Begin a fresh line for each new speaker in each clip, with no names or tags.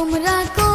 তোমরা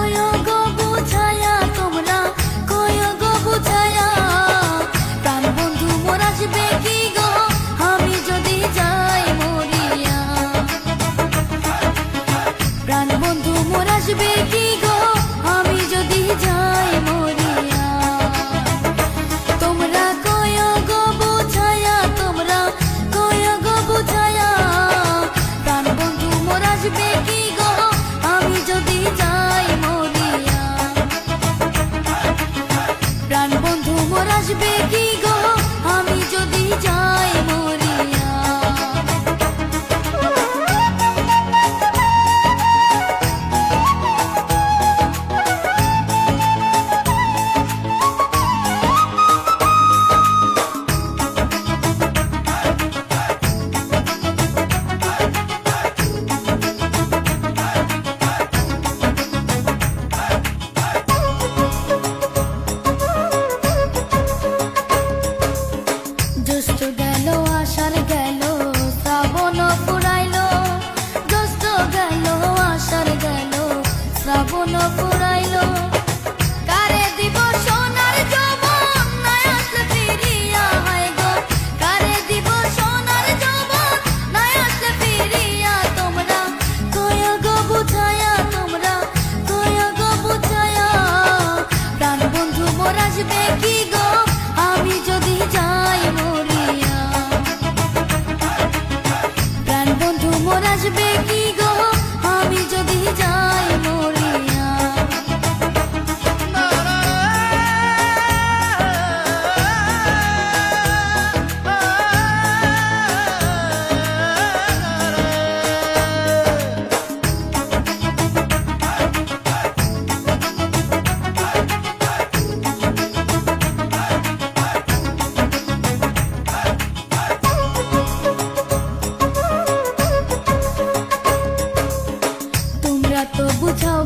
used to get low.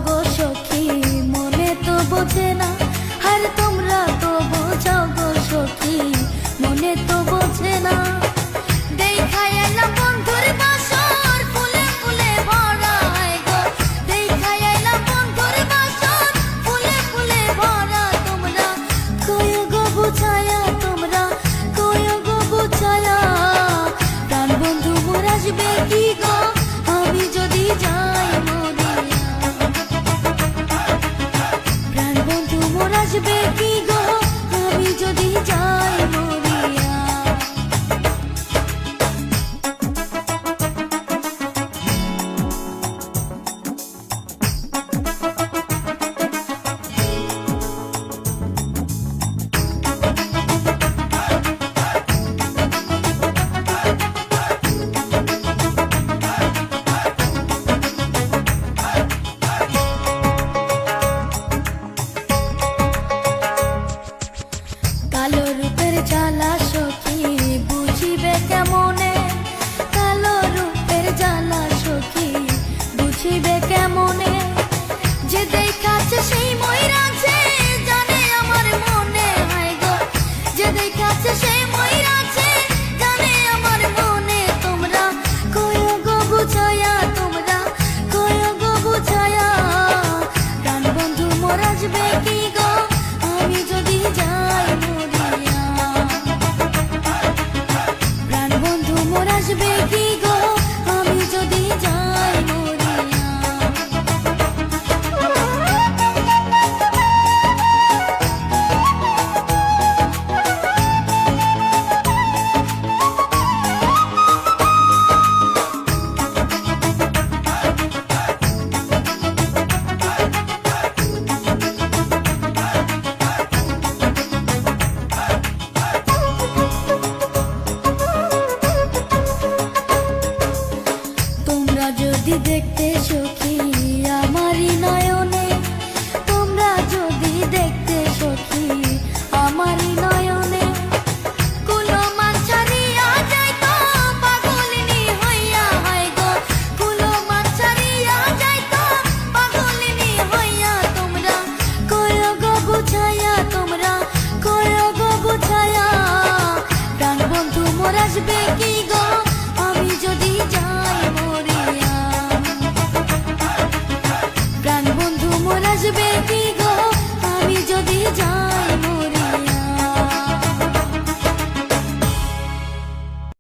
গো সখী মনে তো বোঝে না বাঁচবে কি গো? আমি যদি যাই মরিয়া। প্রাণ বন্ধু মোর আসবে কি